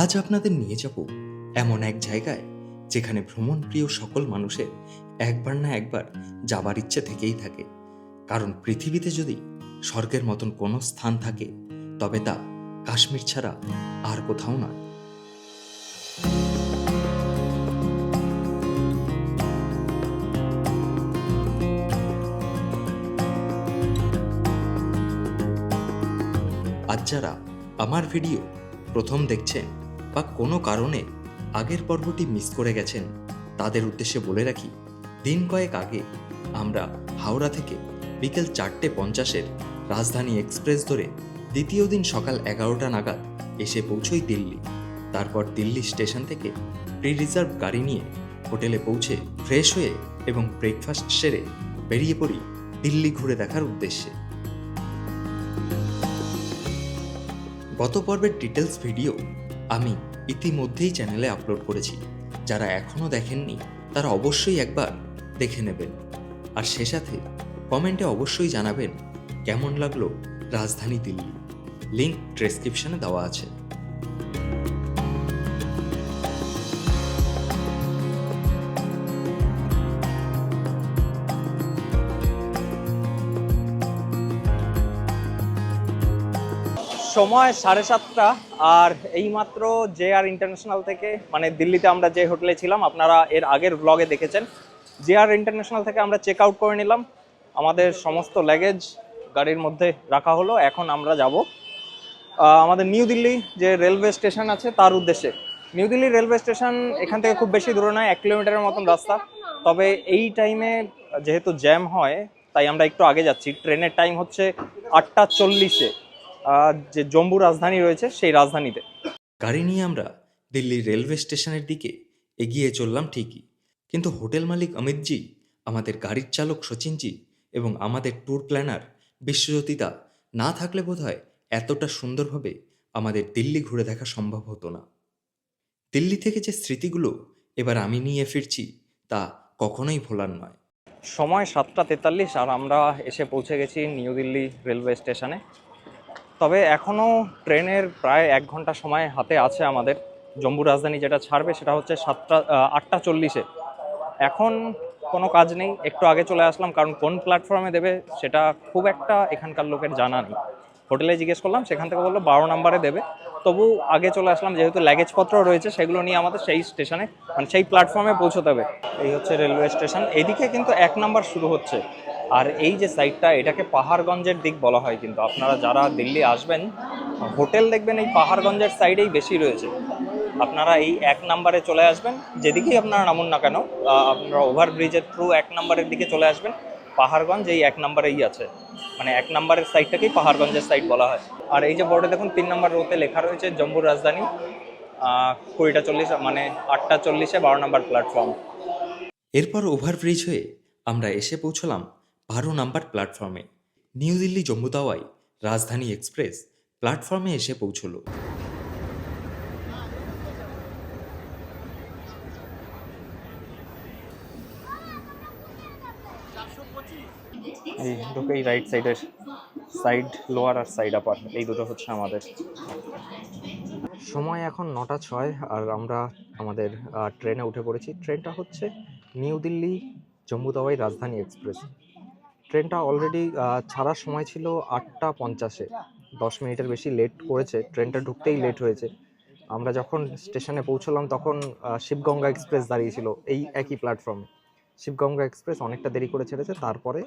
আজ আপনাদের নিয়ে যাব এমন এক জায়গায় যেখানে ভ্রমণ প্রিয় সকল মানুষের একবার না একবার যাবার ইচ্ছে থেকেই থাকে। কারণ পৃথিবীতে যদি স্বর্গের মতন কোনো স্থান থাকে, তবে তা কাশ্মীর ছাড়া আর কোথাও নয়। আজ যারা আমার ভিডিও প্রথম দেখছেন বা কোনো কারণে আগের পর্বটি মিস করে গেছেন, তাদের উদ্দেশ্যে বলে রাখি, দিন কয়েক আগে আমরা হাওড়া থেকে বিকেল চারটে পঞ্চাশের রাজধানী এক্সপ্রেস ধরে দ্বিতীয় দিন সকাল এগারোটা নাগাদ এসে পৌঁছই দিল্লি। তারপর দিল্লি স্টেশন থেকে প্রি রিজার্ভ গাড়ি নিয়ে হোটেলে পৌঁছে ফ্রেশ হয়ে এবং ব্রেকফাস্ট সেরে বেরিয়ে পড়ি দিল্লি ঘুরে দেখার উদ্দেশ্যে। গত পর্বের ডিটেলস ভিডিও আমি ইতিমধ্যেই চ্যানেলে আপলোড করেছি। যারা এখনও দেখেননি, তারা অবশ্যই একবার দেখে নেবেন। আর সে সাথে কমেন্টে অবশ্যই জানাবেন, কেমন লাগল রাজধানী দিল্লি? লিঙ্ক ডেসক্রিপশনে দেওয়া আছে। সময় সাড়ে সাতটা, আর এইমাত্র জে আর ইন্টারন্যাশনাল থেকে মানে দিল্লিতে আমরা যে হোটেলে ছিলাম, আপনারা এর আগের ব্লগে দেখেছেন। জে আর ইন্টারন্যাশনাল থেকে আমরা চেক আউট করে নিলাম। আমাদের সমস্ত ল্যাগেজ গাড়ির মধ্যে রাখা হলো, এখন আমরা যাব। আমাদের নিউ দিল্লি যে রেলওয়ে স্টেশন আছে, তার উদ্দেশ্যে। নিউ দিল্লি রেলওয়ে স্টেশন এখান থেকে খুব বেশি দূরে নয়, এক কিলোমিটারের মতন রাস্তা। তবে এই টাইমে যেহেতু জ্যাম হয়, তাই আমরা একটু আগে যাচ্ছি। ট্রেনের টাইম হচ্ছে আটটা চল্লিশে। যে জম্মু রাজধানী রয়েছে সেই রাজধানীতে। গাড়ি নিয়ে আমরা দিল্লির রেলওয়ে স্টেশনের দিকে এগিয়ে চললাম ঠিকই। কিন্তু হোটেল মালিক অমিতজি আমাদের গাড়ির চালক সচিনজি এবং আমাদের ট্যুর প্ল্যানার বিশ্বজ্যোতিদা না থাকলে বোধহয় এতটা সুন্দরভাবে আমাদের দিল্লি ঘুরে দেখা সম্ভব হতো না। দিল্লি থেকে যে স্মৃতিগুলো এবার আমি নিয়ে ফিরছি তা কখনোই ভোলার নয়। সময় সাতটা তেতাল্লিশ আর আমরা এসে পৌঁছে গেছি নিউ দিল্লি রেলওয়ে স্টেশনে। তবে এখনও ট্রেনের প্রায় এক ঘণ্টা সময় হাতে আছে আমাদের। জম্মু রাজধানী যেটা ছাড়বে সেটা হচ্ছে সাতটা আটটা চল্লিশে। এখন কোনো কাজ নেই, একটু আগে চলে আসলাম, কারণ কোন প্ল্যাটফর্মে দেবে সেটা খুব একটা এখানকার লোকের জানা নেই। হোটেলে জিজ্ঞেস করলাম, সেখান থেকে বলল বারো নম্বরে দেবে। তবু আগে চলে আসলাম, যেহেতু ল্যাগেজপত্র রয়েছে, সেগুলো নিয়ে আমাদের সেই স্টেশনে মানে সেই প্ল্যাটফর্মে পৌঁছতে হবে। এই হচ্ছে রেলওয়ে স্টেশন। এদিকে কিন্তু এক নাম্বার শুরু হচ্ছে। আর এই যে সাইডটা এটাকে পাহাড়গঞ্জের দিক বলা হয় কিন্তু। আপনারা যারা দিল্লি আসবেন, হোটেল দেখবেন এই পাহাড়গঞ্জের সাইডেই বেশি রয়েছে। আপনারা এই এক নাম্বারে চলে আসবেন। যেদিকেই আপনারা নামুন না কেন আপনারা ওভারব্রিজের থ্রু এক নাম্বারের দিকে চলে আসবেন। পাহাড়গঞ্জ এই এক নাম্বারেই আছে। মানে এক নাম্বারের সাইডটাকেই পাহাড়গঞ্জের সাইড বলা হয়। আর এই যে বোর্ডে দেখুন, তিন নম্বর রোতে লেখা রয়েছে জম্মুর রাজধানী। কুড়িটা চল্লিশ মানে আটটা চল্লিশে বারো নম্বর প্ল্যাটফর্ম এরপর ওভারব্রিজ হয়ে আমরা এসে পৌঁছলাম বারো নাম্বার প্ল্যাটফর্মে। নিউ দিল্লি জম্মু তাওয়াই রাজধানী এক্সপ্রেস প্ল্যাটফর্মে এসে পৌঁছল। এই রাইট সাইডের সাইড লোয়ার আর সাইড আপার এই দুটো হচ্ছে আমাদের। সময় এখন নটা ছয় আর আমরা আমাদের ট্রেনে উঠে পড়েছি। ট্রেনটা হচ্ছে নিউ দিল্লি জম্মু তাওয়াই রাজধানী এক্সপ্রেস। ট্রেনটা অলরেডি ছাড়ার সময় ছিল আটটা পঞ্চাশে। দশ মিনিটের বেশি লেট করেছে। ট্রেনটা ঢুকতেই লেট হয়েছে। আমরা যখন স্টেশনে পৌঁছলাম তখন শিবগঙ্গা এক্সপ্রেস দাঁড়িয়েছিল এই একই প্ল্যাটফর্মে শিবগঙ্গা এক্সপ্রেস অনেকটা দেরি করে ছেড়েছে। তারপরে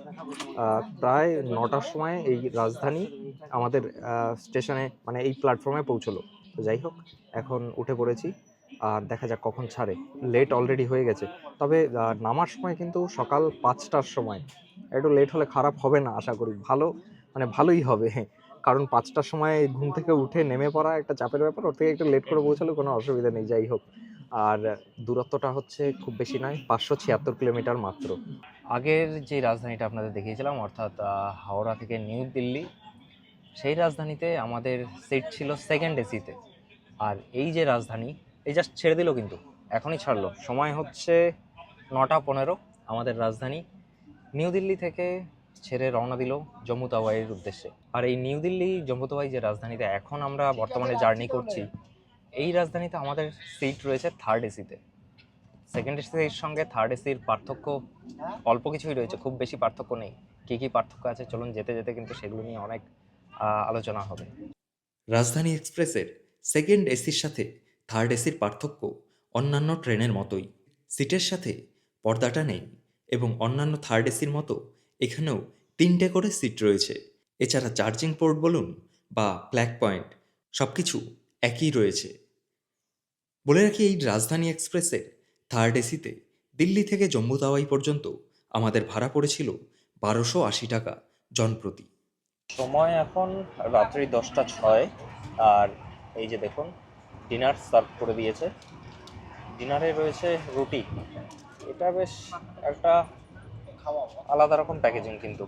প্রায় নটার সময় এই রাজধানী আমাদের স্টেশনে মানে এই প্ল্যাটফর্মে পৌঁছলো। তো যাই হোক, এখন উঠে পড়েছি। আর দেখা যাক কখন ছাড়ে। লেট অলরেডি হয়ে গেছে। তবে নামার সময় কিন্তু সকাল পাঁচটার সময়। একটু লেট হলে খারাপ হবে না, আশা করি। ভালো মানে ভালোই হবে। কারণ পাঁচটার সময় ঘুম থেকে উঠে নেমে পড়া একটা চাপের ব্যাপার, ওর থেকে একটু লেট করে পৌঁছালে কোনো অসুবিধা নেই, যাই হোক। আর দূরত্বটা হচ্ছে খুব বেশি নয়, পাঁচশো ছিয়াত্তর কিলোমিটার মাত্র। আগের যে রাজধানীটা আপনাদের দেখিয়েছিলাম, অর্থাৎ হাওড়া থেকে নিউ দিল্লি, সেই রাজধানীতে আমাদের সিট ছিল সেকেন্ড এসিতে আর এই যে রাজধানী, এই জাস্ট ছেড়ে দিল কিন্তু, এখনই ছাড়লো। সময় হচ্ছে নটা পনেরো, আমাদের রাজধানী। নিউ দিল্লি থেকে ছেড়ে রওনা দিল জম্মু তাওয়াইয়ের উদ্দেশ্যে। আর এই নিউ দিল্লি, জম্মু তাওয়াই যে রাজধানীতে এখন আমরা বর্তমানে জার্নি করছি, এই রাজধানীতে আমাদের সিট রয়েছে থার্ড এসিতে সেকেন্ড এসির সঙ্গে থার্ড এসির পার্থক্য অল্প কিছুই রয়েছে, খুব বেশি পার্থক্য নেই। কী কী পার্থক্য আছে চলুন যেতে যেতে কিন্তু সেগুলো নিয়ে অনেক আলোচনা হবে। রাজধানী এক্সপ্রেসের সেকেন্ড এসির সাথে থার্ড এসির পার্থক্য অন্যান্য ট্রেনের মতোই। সিটের সাথে পর্দাটা নেই। এবং অন্যান্য থার্ড এসির মতো এখানেও তিনটে করে সিট রয়েছে। এছাড়া চার্জিং পোর্ট বলুন বা প্ল্যাক পয়েন্ট সব কিছু একই রয়েছে। বলে রাখি এই রাজধানী এক্সপ্রেসের থার্ড এসিতে দিল্লি থেকে জম্মু তাওয়াই পর্যন্ত আমাদের ভাড়া পড়েছিল বারোশো আশি টাকা জনপ্রতি। সময় এখন রাত্রি দশটা ছয়, আর এই যে দেখুন ডিনার সার্ভ করে দিয়েছে। ডিনারে রয়েছে রুটি। এটা বেশ একটা আলাদা রকম প্যাকেজিং কিন্তু।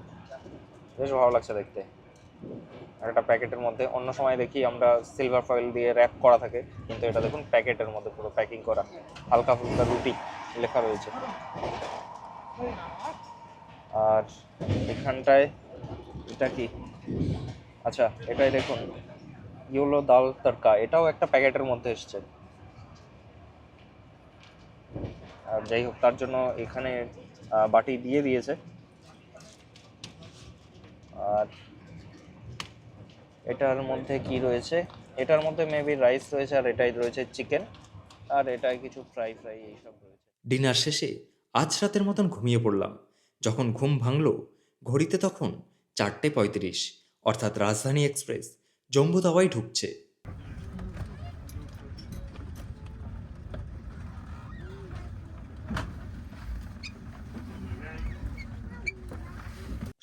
বেশ ভালো লাগছে দেখতে। একটা প্যাকেটের মধ্যে। অন্য সময় দেখি আমরা সিলভার ফয়েল দিয়ে র্যাপ করা থাকে, কিন্তু এটা দেখুন প্যাকেটের মধ্যে পুরো প্যাকিং করা। হালকা ফুলকা রুটি লেখা রয়েছে। আর এখানটায় এটা কি? আচ্ছা এটাই দেখুন। ইউলো দাল তড়কা। এটাও একটা প্যাকেটের মধ্যে এসছে। আর যাই হোক, তার জন্য এখানে বাটি দিয়ে দিয়েছে। আর এটার মধ্যে কি রয়েছে? এটার মধ্যে মেবি রাইস রয়েছে আর এটাই রয়েছে চিকেন আর এটাই কিছু ফ্রাই ফ্রাই এইসব রয়েছে। ডিনার শেষে আজ রাতের মতন ঘুমিয়ে পড়লাম। যখন ঘুম ভাঙল, ঘড়িতে তখন চারটে পঁয়ত্রিশ, অর্থাৎ রাজধানী এক্সপ্রেস জম্বু তাওয়াই ঢুকছে।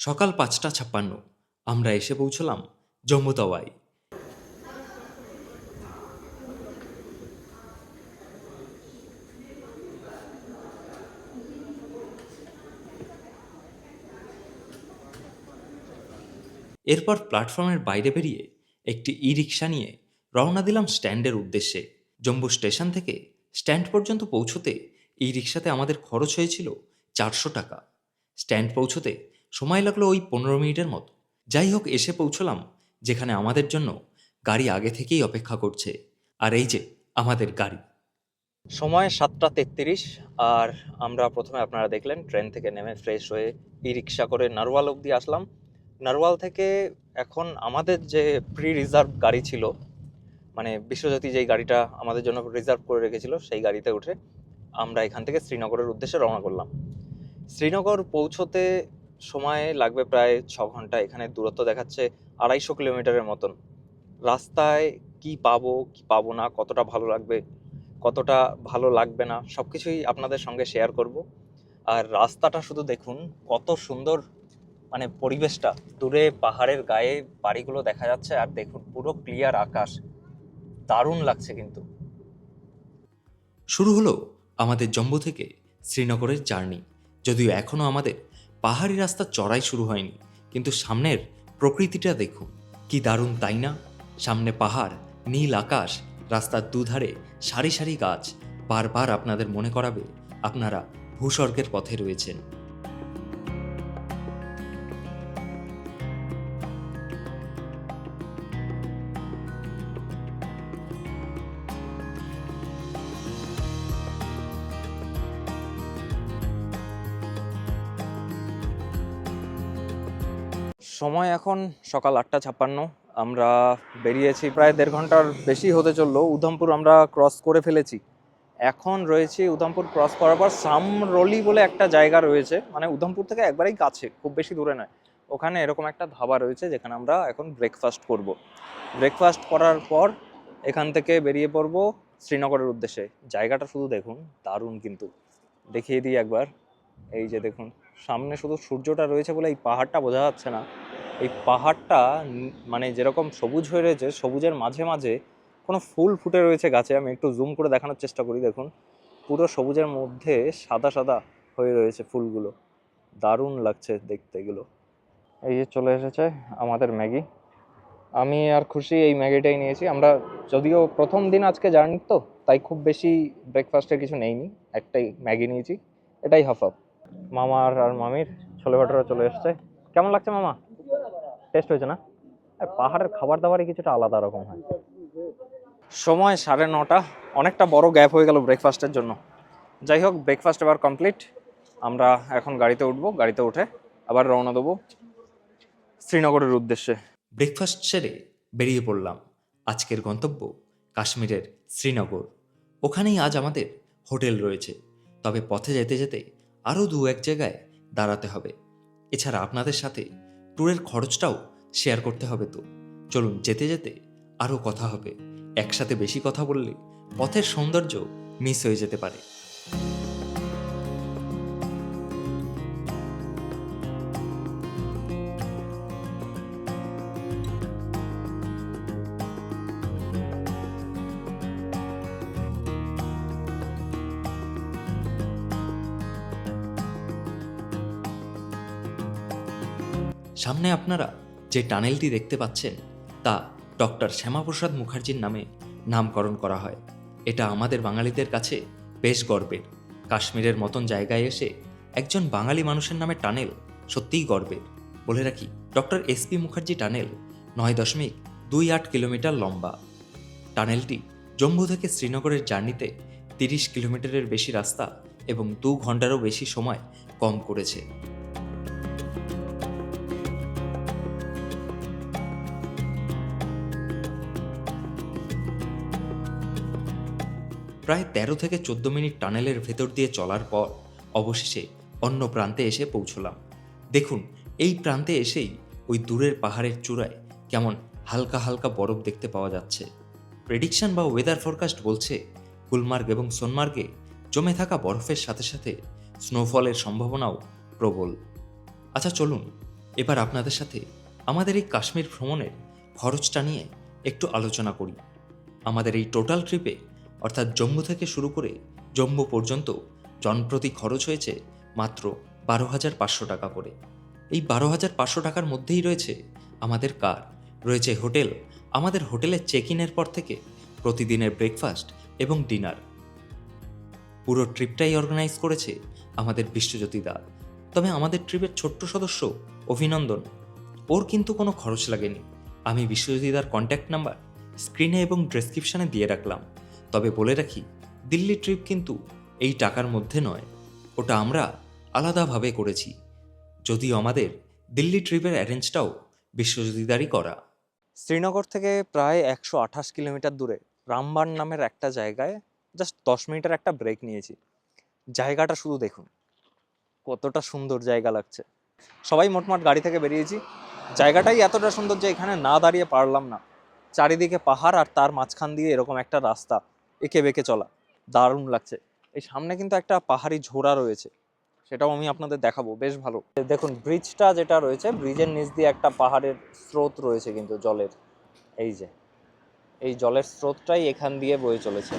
সকাল পাঁচটা ছাপ্পান্ন। আমরা এসে পৌঁছলাম জম্মু তাওয়াই। এরপর প্ল্যাটফর্মের বাইরে বেরিয়ে একটি ই রিক্সা নিয়ে রওনা দিলাম স্ট্যান্ডের উদ্দেশ্যে। জম্বু স্টেশন থেকে স্ট্যান্ড পর্যন্ত পৌঁছতে এই রিক্সাতে আমাদের খরচ হয়েছিল চারশো টাকা। স্ট্যান্ড পৌঁছতে সময় লাগল ওই পনেরো মিনিটের মতো। যাই হোক, এসে পৌঁছলাম, যেখানে আমাদের জন্য গাড়ি আগে থেকেই অপেক্ষা করছে। আর এই যে, আমাদের গাড়ি। সময় সাতটা তেত্রিশ, আর আমরা প্রথমে আপনারা দেখলেন, ট্রেন থেকে নেমে ফ্রেশ হয়ে ই রিক্সা করে নারওয়াল অবধি আসলাম। নারওয়াল থেকে এখন আমাদের যে প্রি রিজার্ভ গাড়ি ছিল মানে বিশ্বজ্যোতি যেই গাড়িটা আমাদের জন্য রিজার্ভ করে রেখেছিল, সেই গাড়িতে উঠে আমরা এখান থেকে শ্রীনগরের উদ্দেশ্যে রওনা করলাম। শ্রীনগর পৌঁছতে সময় লাগবে প্রায় ছ ঘণ্টা। এখানে দূরত্ব দেখাচ্ছে আড়াইশো কিলোমিটারের মতন। রাস্তায় কি পাবো কি পাবো না, কতটা ভালো লাগবে, কতটা ভালো লাগবে না সব কিছুই আপনাদের সঙ্গে শেয়ার করব। আর রাস্তাটা শুধু দেখুন, কত সুন্দর মানে পরিবেশটা। দূরে পাহাড়ের গায়ে বাড়িগুলো দেখা যাচ্ছে আর দেখুন পুরো ক্লিয়ার আকাশ। দারুণ লাগছে কিন্তু। শুরু হলো আমাদের জম্মু থেকে শ্রীনগরের জার্নি। যদিও এখনও আমাদের পাহাড়ি রাস্তা চড়াই শুরু হয়নি, কিন্তু সামনের প্রকৃতিটা দেখুন কি দারুণ তাই না? সামনে পাহাড়, নীল আকাশ, রাস্তার দুধারে সারি সারি গাছ বারবার আপনাদের মনে করাবে, আপনারা ভূস্বর্গের পথে রয়েছেন। সময় এখন সকাল আটটা ছাপ্পান্ন। আমরা বেরিয়েছি প্রায় দেড় ঘণ্টার বেশি হতে চলল। উধমপুর আমরা ক্রস করে ফেলেছি। এখন রয়েছে উধমপুর ক্রস করার পর সামরলি বলে একটা জায়গা রয়েছে। মানে উধমপুর থেকে একবারেই কাছে, খুব বেশি দূরে নয়। ওখানে এরকম একটা ধাবা রয়েছে যেখানে আমরা এখন ব্রেকফাস্ট করব। ব্রেকফাস্ট করার পর এখান থেকে বেরিয়ে পড়ব শ্রীনগরের উদ্দেশ্যে। জায়গাটা শুধু দেখুন, দারুণ কিন্তু। দেখিয়ে দিই একবার। এই যে দেখুন। সামনে শুধু সূর্যটা রয়েছে বলে এই পাহাড়টা বোঝা যাচ্ছে না। এই পাহাড়টা মানে যেরকম সবুজ হয়ে রয়েছে, সবুজের মাঝে মাঝে কোনো ফুল ফুটে রয়েছে গাছে। আমি একটু জুম করে দেখানোর চেষ্টা করি, দেখুন। পুরো সবুজের মধ্যে সাদা সাদা হয়ে রয়েছে ফুলগুলো। দারুণ লাগছে দেখতে এগুলো। এই যে চলে এসেছে আমাদের ম্যাগি। আমি আর খুশি এই ম্যাগিটাই নিয়েছি। আমরা যদিও প্রথম দিন আজকে জার্নি তো, তাই খুব বেশি ব্রেকফাস্টের কিছু নেইনি। একটাই ম্যাগি নিয়েছি, এটাই হাফ হাফ মামার আর মামির ছোলে ভাটোরা চলে এসছে। কেমন লাগছে মামা? টেস্ট হয়েছে না? পাহাড়ের খাবার দাবারই কিছুটা আলাদা রকম হয়। সময় সাড়ে নটা। অনেকটা বড় গ্যাপ হয়ে গেল ব্রেকফাস্টের জন্য। যাই হোক ব্রেকফাস্ট এবার কমপ্লিট আমরা এখন গাড়িতে উঠবো। গাড়িতে উঠে আবার রওনা দেবো শ্রীনগরের উদ্দেশ্যে। ব্রেকফাস্ট সেরে বেরিয়ে পড়লাম। আজকের গন্তব্য কাশ্মীরের শ্রীনগর। ওখানেই আজ আমাদের হোটেল রয়েছে। তবে পথে যেতে যেতে আরও দু এক জায়গায় দাঁড়াতে হবে। এছাড়া আপনাদের সাথে ট্যুরের খরচটাও শেয়ার করতে হবে তো। চলুন যেতে যেতে আরও কথা হবে। একসাথে বেশি কথা বললে পথের সৌন্দর্য মিস হয়ে যেতে পারে। সামনে আপনারা যে টানেলটি দেখতে পাচ্ছেন, তা ডক্টর শ্যামাপ্রসাদ মুখার্জির নামে নামকরণ করা হয়। এটা আমাদের বাঙালিদের কাছে বেশ গর্বের। কাশ্মীরের মতন জায়গায় এসে একজন বাঙালি মানুষের নামে টানেল সত্যিই গর্বের। বলে রাখি, ডক্টর এসপি মুখার্জি টানেল নয় দশমিক দুই আট কিলোমিটার লম্বা। টানেলটি জম্মু থেকে শ্রীনগরের জার্নিতে তিরিশ কিলোমিটারের বেশি রাস্তা এবং দু ঘন্টারও বেশি সময় কম করেছে। প্রায় তেরো থেকে চোদ্দ মিনিট টানেলের ভেতর দিয়ে চলার পর অবশেষে অন্য প্রান্তে এসে পৌঁছলাম। দেখুন, এই প্রান্তে এসেই ওই দূরের পাহাড়ের চূড়ায় কেমন হালকা হালকা বরফ দেখতে পাওয়া যাচ্ছে। প্রেডিকশন বা ওয়েদার ফরকাস্ট বলছে, গুলমার্গ এবং সোনমার্গে জমে থাকা বরফের সাথে সাথে স্নোফলের সম্ভাবনাও প্রবল। আচ্ছা চলুন, এবার আপনাদের সাথে আমাদের এই কাশ্মীর ভ্রমণের খরচটা নিয়ে একটু আলোচনা করি। আমাদের এই টোটাল ট্রিপে অর্থাৎ জম্মু থেকে শুরু করে জম্মু পর্যন্ত জনপ্রতি খরচ হয়েছে মাত্র বারো হাজার পাঁচশো টাকা করে। এই বারো হাজার পাঁচশো টাকার মধ্যেই রয়েছে আমাদের কার, রয়েছে হোটেল। আমাদের হোটেলের চেক ইনের পর থেকে প্রতিদিনের ব্রেকফাস্ট এবং ডিনার পুরো ট্রিপটাই অর্গানাইজ করেছে আমাদের বিশ্বজ্যোতি দা। তবে আমাদের ট্রিপের ছোট্ট সদস্য অভিনন্দন। ওর কিন্তু কোনো খরচ লাগেনি। আমি বিশ্বজ্যোতিদার কন্ট্যাক্ট নাম্বার স্ক্রিনে এবং ডেসক্রিপশানে দিয়ে রাখলাম। তবে বলে রাখি, দিল্লি ট্রিপ কিন্তু এই টাকার মধ্যে নয়। ওটা আমরা আলাদাভাবে করেছি। যদিও আমাদের দিল্লি ট্রিপের অ্যারেঞ্জটাও বিশ্বজ্যোতিদারই করা। শ্রীনগর থেকে প্রায় একশো আঠাশ কিলোমিটার দূরে রামবান নামের একটা জায়গায় জাস্ট দশ মিনিটের একটা ব্রেক নিয়েছি। জায়গাটা শুধু দেখুন, কতটা সুন্দর জায়গা লাগছে। সবাই মোটমাট গাড়ি থেকে বেরিয়েছি। জায়গাটাই এতটা সুন্দর যে এখানে না দাঁড়িয়ে পারলাম না। চারিদিকে পাহাড় আর তার মাঝখান দিয়ে এরকম একটা রাস্তা। এঁকে বেঁকে চলা। দারুণ লাগছে। এই সামনে কিন্তু একটা পাহাড়ি ঝোড়া রয়েছে। সেটাও আমি আপনাদের দেখাবো। বেশ ভালো। দেখুন ব্রিজটা যেটা রয়েছে ব্রিজের নিচ দিয়ে একটা পাহাড়ের স্রোত রয়েছে কিন্তু জলের। এই যে, এই জলের স্রোতটাই এখান দিয়ে বয়ে চলেছে।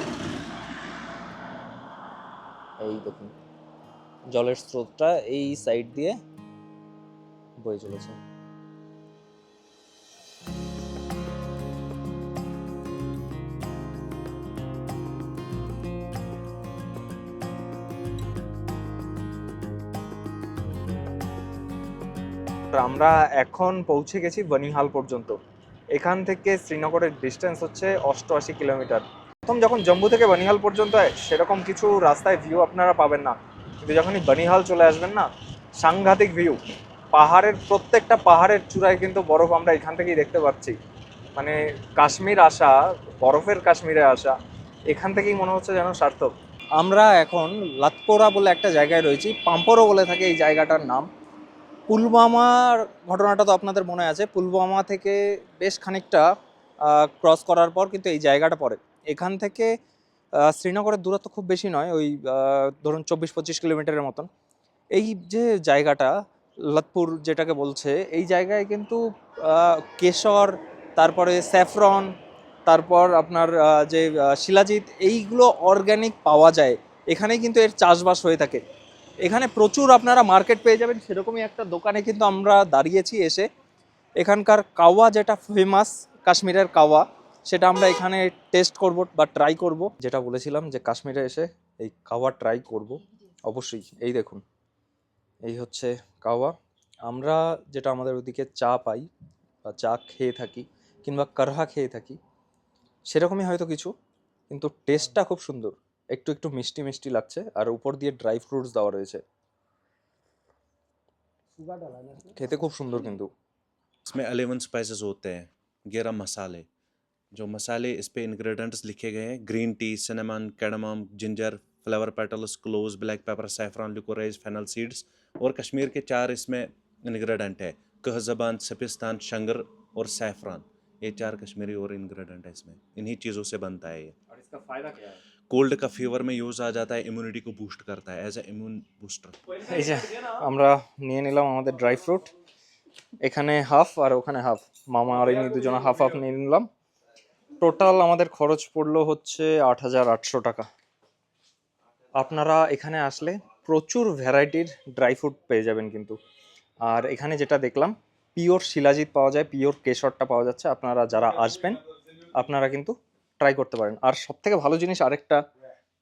এই দেখুন, জলের স্রোতটা এই সাইড দিয়ে বয়ে চলেছে। আমরা এখন পৌঁছে গেছি বনিহাল পর্যন্ত। এখান থেকে শ্রীনগরের ডিস্টেন্স হচ্ছে অষ্টআশি কিলোমিটার। প্রথম যখন জম্মু থেকে বনিহাল পর্যন্ত সেরকম কিছু রাস্তায় ভিউ আপনারা পাবেন না। কিন্তু যখনই বনিহাল চলে আসবেন না, সাংঘাতিক ভিউ পাহাড়ের প্রত্যেকটা পাহাড়ের চূড়ায় কিন্তু বরফ আমরা এখান থেকেই দেখতে পাচ্ছি। মানে কাশ্মীর আসা, বরফের কাশ্মীরে আসা, এখান থেকেই মনে হচ্ছে যেন সার্থক। আমরা এখন লাতপোরা বলে একটা জায়গায় রয়েছি পাম্পরও বলে থাকে এই জায়গাটার নাম। পুলওয়ামার ঘটনাটা তো আপনাদের মনে আছে। পুলওয়ামা থেকে বেশ খানিকটা ক্রস করার পর কিন্তু এই জায়গাটা পড়ে। এখান থেকে শ্রীনগরের দূরত্ব খুব বেশি নয়, ওই ধরুন চব্বিশ পঁচিশ কিলোমিটারের মতন। এই যে জায়গাটা, লাতপুর যেটাকে বলছে, এই জায়গায় কিন্তু কেশর, তারপরে স্যাফরন, তারপর আপনার যে শিলাজিৎ, এইগুলো অর্গ্যানিক পাওয়া যায়। এখানেই কিন্তু এর চাষবাস হয়ে থাকে। এখানে প্রচুর আপনারা মার্কেট পেয়ে যাবেন, সেরকমই একটা দোকানে কিন্তু আমরা দাঁড়িয়েছি এসে। এখানকার কাওয়া যেটা ফেমাস কাশ্মীরের কাওয়া, সেটা আমরা এখানে টেস্ট করব বা ট্রাই করব। যেটা বলেছিলাম যে কাশ্মীরে এসে এই কাওয়া ট্রাই করব, অবশ্যই। এই দেখুন, এই হচ্ছে কাওয়া। আমরা যেটা আমাদের ওদিকে চা পাই বা চা খেয়ে থাকি কিংবা কারহা খেয়ে থাকি, সেরকমই হয়তো কিছু, কিন্তু টেস্টটা খুব সুন্দর। একটু একটু মিষ্টি মিষ্টি লাগছে আর উপর দিয়ে ড্রাই ফ্রুটস দেওয়া রয়েছে খেতে খুব সুন্দর কিন্তু इसमें अलेवन स्पाइसेस होते हैं ग्यारह मसाले जो मसाले इस पे इंग्रेडिएंट्स लिखे गए हैं green tea cinnamon cardamom ginger flavour petals cloves black pepper saffron liquorice fennel seeds और कश्मीर के चार इसमें इंग्रेडिएंट है कह जबान सपिस्तान शंगर और सैफरान ये चार कश्मीरी और इंग्रेडिएंट है इसमें इन्हीं चीज़ों से बनता है ये और इसका फायदा क्या है कोल्ड का फीवर में यूज़ आ जाता है इम्यूनिटी को बूस्ट करता है एज ए इम्यून बूस्टर এই যে আমরা নিয়ে নিলাম আমাদের ড্রাই ফ্রুট এখানে হাফ আর ওখানে হাফ মামা আর এমনি দুজনে হাফ হাফ নিয়ে নিলাম টোটাল আমাদের খরচ পড়লো হচ্ছে আট হাজার আটশো টাকা আপনারা এখানে আসলে প্রচুর ভ্যারাইটির ড্রাই ফ্রুট পেয়ে যাবেন কিন্তু আর এখানে যেটা দেখলাম পিওর শিলাজিৎ পাওয়া যায় পিওর কেশরটা পাওয়া যাচ্ছে আপনারা যারা আসবেন আপনারা কিন্তু ট্রাই করতে পারেন। আর সব থেকে ভালো জিনিস আরেকটা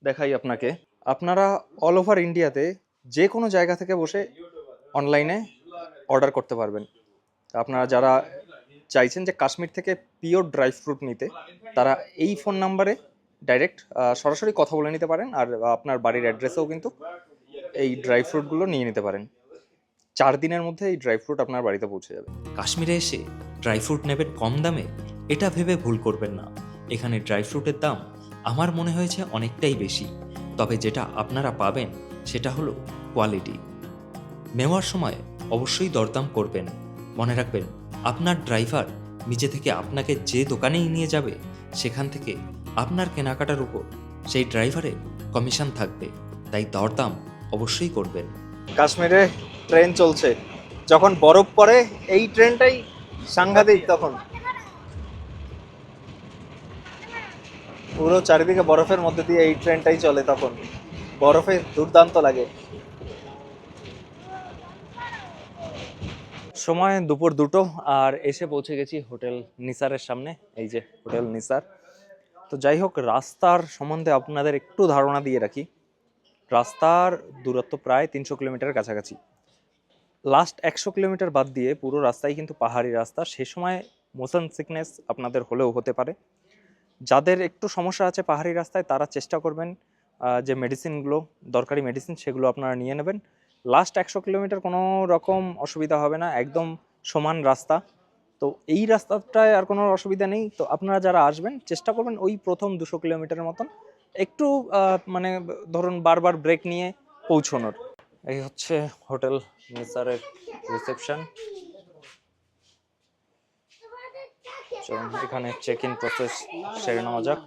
দেখাই আপনাকে। আপনারা অল ওভার ইন্ডিয়াতে যে কোনো জায়গা থেকে বসে অনলাইনে অর্ডার করতে পারবেন। আপনারা যারা চাইছেন যে কাশ্মীর থেকে পিওর ড্রাই ফ্রুট নিতে, তারা এই ফোন নাম্বারে ডাইরেক্ট সরাসরি কথা বলে নিতে পারেন। আর আপনার বাড়ির অ্যাড্রেসেও কিন্তু এই ড্রাই ফ্রুটগুলো নিয়ে নিতে পারেন। চার দিনের মধ্যে এই ড্রাই ফ্রুট আপনার বাড়িতে পৌঁছে যাবে। কাশ্মীরে এসে ড্রাই ফ্রুট নেবেন কম দামে, এটা ভেবে ভুল করবেন না। এখানে ড্রাই ফ্রুটের দাম আমার মনে হয়েছে অনেকটাই বেশি। তবে যেটা আপনারা পাবেন সেটা হলো কোয়ালিটি। নেওয়ার সময় অবশ্যই দরদাম করবেন। মনে রাখবেন, আপনার ড্রাইভার নিজে থেকে আপনাকে যে দোকানেই নিয়ে যাবে, সেখান থেকে আপনার কেনাকাটার উপর সেই ড্রাইভারের কমিশন থাকবে। তাই দরদাম অবশ্যই করবেন। কাশ্মীরে ট্রেন চলছে। যখন বরফ পড়ে, এই ট্রেনটাই সাংঘাতিক তখন। পুরো চারিদিকে বরফের মধ্যে দিয়ে এই ট্রেনটাই চলে তখন। বরফে দুর্দান্ত লাগে। সময় দুপুর দুটো, আর এসে পৌঁছে গেছি হোটেল নিসারের সামনে। এই যে হোটেল নিসার। তো যাই হোক, রাস্তার সম্বন্ধে আপনাদের একটু ধারণা দিয়ে রাখি। রাস্তার দূরত্ব প্রায় তিনশো কিলোমিটার কাছাকাছি। লাস্ট একশো কিলোমিটার বাদ দিয়ে পুরো রাস্তাই কিন্তু পাহাড়ি রাস্তা। সে সময় মোশন সিকনেস আপনাদের হলেও হতে পারে। যাদের একটু সমস্যা আছে পাহাড়ি রাস্তায়, তারা চেষ্টা করবেন যে মেডিসিনগুলো দরকারি মেডিসিন সেগুলো আপনারা নিয়ে নেবেন। লাস্ট একশো কিলোমিটার কোনো রকম অসুবিধা হবে না, একদম সমান রাস্তা। তো এই রাস্তাটায় আর কোনো অসুবিধা নেই। তো আপনারা যারা আসবেন, চেষ্টা করবেন ওই প্রথম দুশো কিলোমিটারের মতন একটু মানে ধরুন বারবার ব্রেক নিয়ে পৌঁছানোর। এই হচ্ছে হোটেল নিসারের রিসেপশন চলুন এখানে চেক ইন প্রসেস সেরে নেওয়া যাক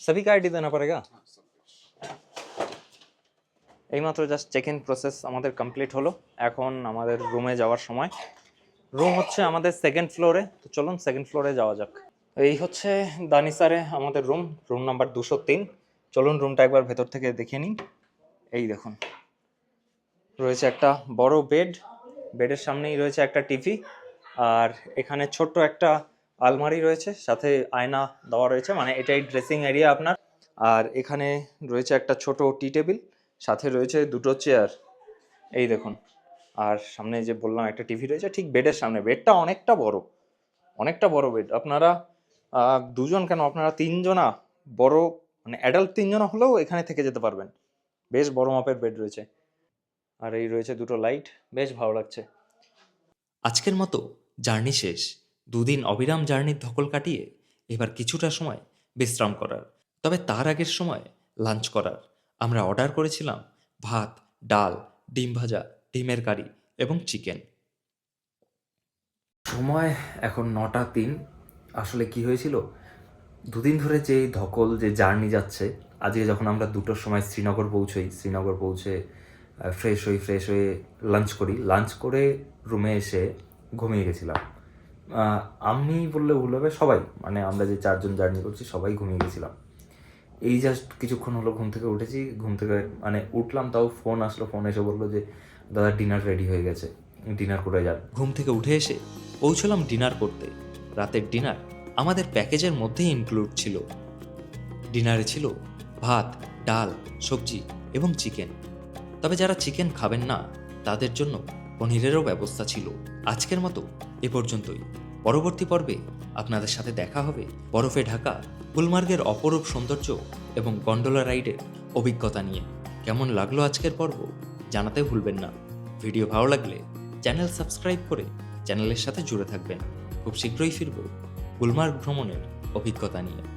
সবই का आईडी देना पड़ेगा এইমাত্র জাস্ট চেক ইন প্রসেস আমাদের কমপ্লিট হলো এখন আমাদের রুমে যাওয়ার সময় রুম হচ্ছে আমাদের সেকেন্ড ফ্লোরে তো চলুন সেকেন্ড ফ্লোরে যাওয়া যাক এই হচ্ছে দানিসারে আমাদের রুম রুম নাম্বার দুশো তিন চলুন রুমটা একবার ভেতর থেকে দেখে নিন এই দেখুন রয়েছে একটা বড় বেড বেডের সামনেই রয়েছে একটা টিভি আর এখানে ছোট্ট একটা আলমারি রয়েছে, সাথে আয়না দেওয়া রয়েছে মানে এটাই ড্রেসিং এরিয়া আপনার। আর এখানে রয়েছে একটা ছোট টি টেবিল, সাথে রয়েছে দুটো চেয়ার। এই দেখুন, আর সামনে যে বললাম একটা টিভি রয়েছে, ঠিক বেডের সামনে, বেডটা অনেকটা বড় অনেকটা বড় বেড। আপনারা দুজন কেন? আপনারা তিনজনা, বড় মানে অ্যাডাল্ট তিনজনা হলেও এখানে থেকে যেতে পারবেন। বেশ বড় মাপের বেড রয়েছে। আর এই রয়েছে দুটো লাইট বেশ ভালো লাগছে। আজকের মতো জার্নি শেষ। দুদিন অবিরাম জার্নির ধকল কাটিয়ে এবার কিছুটা সময় বিশ্রাম করার। তবে তার আগের সময় লাঞ্চ করার। আমরা অর্ডার করেছিলাম ভাত ডাল ডিম ভাজা ডিমের কারি এবং চিকেন সময় এখন নটা তিন। আসলে কি হয়েছিল? দুদিন ধরে যে এই ধকল যে জার্নি যাচ্ছে আজকে যখন আমরা দুটোর সময় শ্রীনগর পৌঁছই শ্রীনগর পৌঁছে ফ্রেশ হই ফ্রেশ হয়ে লাঞ্চ করি। লাঞ্চ করে রুমে এসে ঘুমিয়ে গেছিলাম। আমি বললে ভুল হবে, সবাই মানে আমরা যে চারজন জার্নি করছি, সবাই ঘুমিয়ে গেছিলাম। এই জাস্ট কিছুক্ষণ হলো ঘুম থেকে উঠেছি। ঘুম থেকে মানে উঠলাম, তাও ফোন আসলো ফোন এসে বলল যে, দাদা ডিনার রেডি হয়ে গেছে। ডিনার করে যান। ঘুম থেকে উঠে এসে পৌঁছলাম ডিনার করতে। রাতের ডিনার আমাদের প্যাকেজের মধ্যেই ইনক্লুড ছিল। ডিনারে ছিল ভাত, ডাল, সবজি এবং চিকেন তবে যারা চিকেন খাবেন না, তাদের জন্য পনিরেরও ব্যবস্থা ছিল। আজকের মতো এ পর্যন্তই। পরবর্তী পর্বে আপনাদের সাথে দেখা হবে বরফে ঢাকা, গুলমার্গের অপরূপ সৌন্দর্য এবং গন্ডোলা রাইডের অভিজ্ঞতা নিয়ে। কেমন লাগল আজকের পর্ব? জানাতে ভুলবেন না। ভিডিও ভালো লাগলে চ্যানেল সাবস্ক্রাইব করে চ্যানেলের সাথে জুড়ে থাকবেন। খুব শীঘ্রই ফিরব গুলমার্গ ভ্রমণের অভিজ্ঞতা নিয়ে।